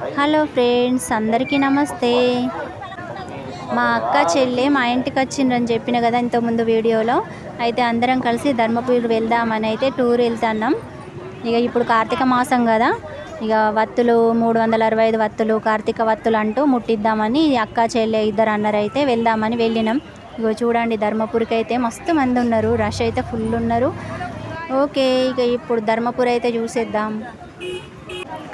Hello friends అందరికీ నమస్తే. మా అక్క చెల్లె మా ఇంటికి వచ్చిండ్రని చెప్పిన కదా ఇంతకుముందు వీడియోలో. అయితే అందరం కలిసి ధర్మపురి వెళ్దామని అయితే టూర్ వెళ్తున్నాం. ఇక ఇప్పుడు కార్తీక మాసం కదా. ఇక వత్తులు మూడు వందల అరవై ఐదు వత్తులు కార్తీక వత్తులు అంటూ ముట్టిద్దామని అక్క చెల్లె ఇద్దరు అన్నారు అయితే వెళ్దామని వెళ్ళినాం. ఇగో చూడండి ధర్మపురికి అయితే మస్తు మంది ఉన్నారు. రష్ అయితే ఫుల్ ఉన్నారు. ఓకే ఇక ఇప్పుడు ధర్మపురి అయితే చూసేద్దాం.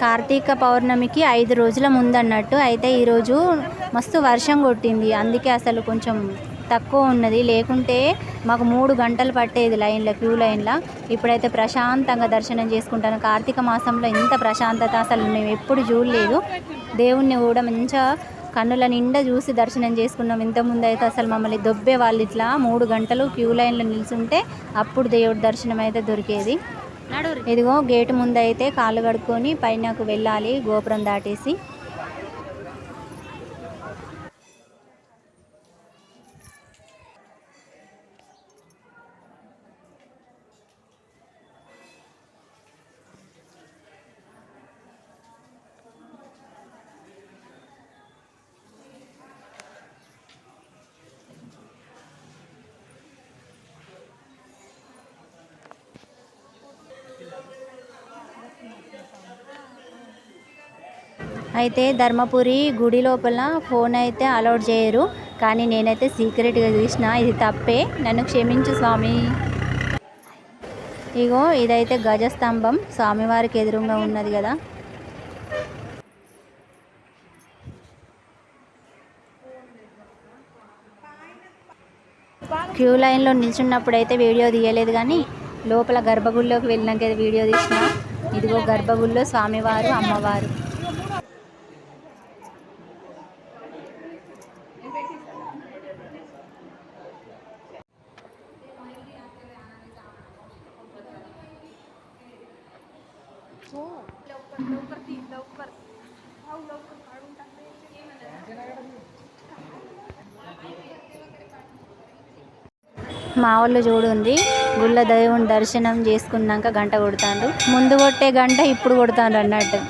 కార్తీక పౌర్ణమికి ఐదు రోజుల ముందన్నట్టు అయితే ఈరోజు మస్తు వర్షం కొట్టింది. అందుకే అసలు కొంచెం తక్కువ ఉన్నది. లేకుంటే మాకు మూడు గంటలు పట్టేది లైన్లో క్యూ లైన్లో. ఇప్పుడైతే ప్రశాంతంగా దర్శనం చేసుకుంటాను. కార్తీక మాసంలో ఇంత ప్రశాంతత అసలు మేము ఎప్పుడు చూడలేదు. దేవుణ్ణి కూడా మంచిగా కన్నుల నిండా చూసి దర్శనం చేసుకున్నాం. ఇంతకుముందు అయితే అసలు మమ్మల్ని దొబ్బే వాళ్ళు ఇట్లా మూడు గంటలు క్యూ లైన్లో నిల్చుంటే అప్పుడు దేవుడి దర్శనం అయితే దొరికేది. ఇదిగో గేటు ముందైతే కాళ్ళు కడుక్కొని పైనకు వెళ్ళాలి గోపురం దాటేసి. అయితే ధర్మపురి గుడి లోపల ఫోన్ అయితే అలౌడ్ చేయరు. కానీ నేనైతే సీక్రెట్గా చూసిన. ఇది తప్పే. నన్ను క్షమించు స్వామి. ఇగో ఇదైతే గజస్తంభం స్వామివారికి ఎదురుగా ఉన్నది కదా. క్యూ లైన్లో నిల్చున్నప్పుడు అయితే వీడియో తీయలేదు కానీ లోపల గర్భగుడిలోకి వెళ్ళినాక వీడియో తీసిన. ఇదిగో గర్భగుడిలో స్వామివారు అమ్మవారు. మా వాళ్ళు చూడుంది. గుళ్ళ దేవుని దర్శనం చేసుకున్నాక గంట కొడతాండ్రు. ముందు కొట్టే గంట ఇప్పుడు కొడతాండ్రు అన్నట్టు.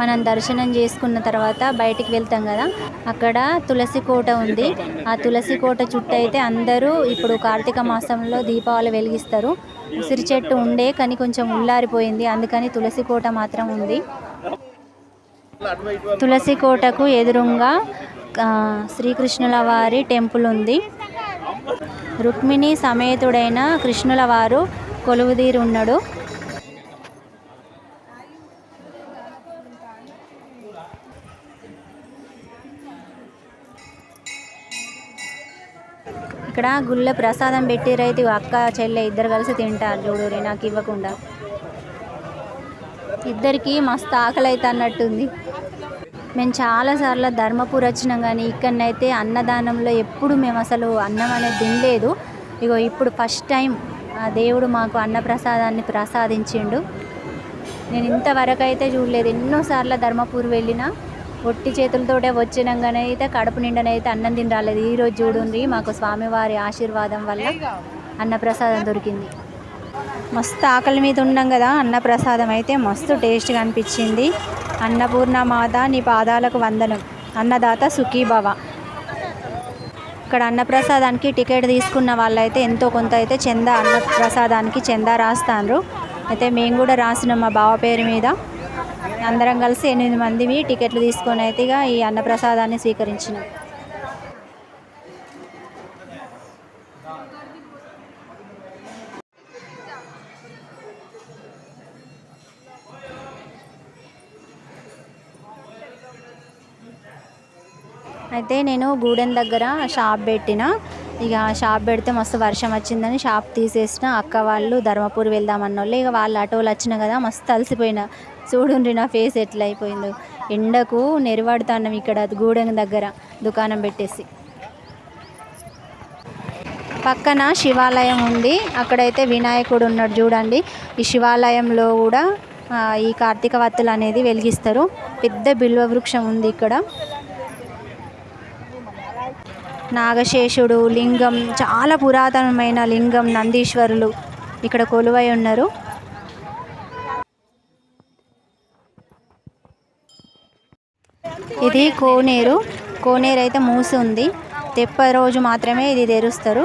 మనం దర్శనం చేసుకున్న తర్వాత బయటికి వెళ్తాం కదా అక్కడ తులసి కోట ఉంది. ఆ తులసి కోట చుట్టూ అయితే అందరూ ఇప్పుడు కార్తీక మాసంలో దీపావళి వెలిగిస్తారు. ఉసిరి చెట్టు ఉండే కానీ కొంచెం ఉల్లారిపోయింది. అందుకని తులసి కోట మాత్రం ఉంది. తులసి కోటకు ఎదురుగా శ్రీకృష్ణుల వారి టెంపుల్ ఉంది. రుక్మిణి సమేతుడైన కృష్ణుల వారు ఉన్నాడు ఇక్కడ గుళ్ళ ప్రసాదం పెట్టిరైతే అక్క చెల్లె ఇద్దరు కలిసి తింటారు చూడురి నాకు ఇవ్వకుండా. ఇద్దరికి మస్తు ఆకలి అయితే అన్నట్టుంది మేము చాలాసార్లు ధర్మపూర్ వచ్చినాం కానీ ఇక్కడనైతే అన్నదానంలో ఎప్పుడు మేము అసలు అన్నం అనేది తినలేదు. ఇగో ఇప్పుడు ఫస్ట్ టైం ఆ దేవుడు మాకు అన్నప్రసాదాన్ని ప్రసాదించిండు. నేను ఇంతవరకు అయితే చూడలేదు ఎన్నోసార్లు ధర్మపూర్ వెళ్ళినా ఒట్టి చేతులతోటే వచ్చినాం అయితే కడుపు నిండనైతే అన్నం తిని రాలేదు ఈరోజు చూడండి మాకు స్వామివారి ఆశీర్వాదం వల్ల అన్నప్రసాదం దొరికింది. మస్తు ఆకలి మీద ఉన్నాం కదా అన్నప్రసాదం అయితే మస్తు టేస్ట్గా అనిపించింది. అన్నపూర్ణ మాత నీ పాదాలకు వందనం. అన్నదాత సుఖీభవ. ఇక్కడ అన్నప్రసాదానికి టికెట్ తీసుకున్న వాళ్ళైతే ఎంతో కొంత అయితే చందా అన్నప్రసాదానికి చందా రాస్తాండ్రు. అయితే మేము కూడా రాసినాం మా బావ పేరు మీద. అందరం కలిసి ఎనిమిది మందివి టికెట్లు తీసుకొని అయితే ఇక ఈ అన్నప్రసాదాన్ని స్వీకరించినాం. అయితే నేను గూడెం దగ్గర షాప్ పెట్టిన. ఇక షాప్ పెడితే మస్తు వర్షం వచ్చిందని షాప్ తీసేసిన. అక్క వాళ్ళు ధర్మపూర్ వెళ్దామన్న వాళ్ళు ఇక వాళ్ళు ఆటోలు వచ్చిన కదా మస్తు అలసిపోయిన. చూడండి నా ఫేస్ ఎట్లా అయిపోయిందో ఎండకు నెరవాడుతాన్నాం ఇక్కడ గూడెం దగ్గర దుకాణం పెట్టేసి. పక్కన శివాలయం ఉంది. అక్కడైతే వినాయకుడు ఉన్నాడు చూడండి. ఈ శివాలయంలో కూడా ఈ కార్తీక వత్తులు అనేది వెలిగిస్తారు. పెద్ద బిల్వ వృక్షం ఉంది ఇక్కడ. నాగశేషుడు లింగం చాలా పురాతనమైన లింగం నందీశ్వరులు ఇక్కడ కొలువై ఉన్నారు. ఇది కోనేరు. కోనేరు అయితే మూసి ఉంది. తెప్ప రోజు మాత్రమే ఇది తెరుస్తారు.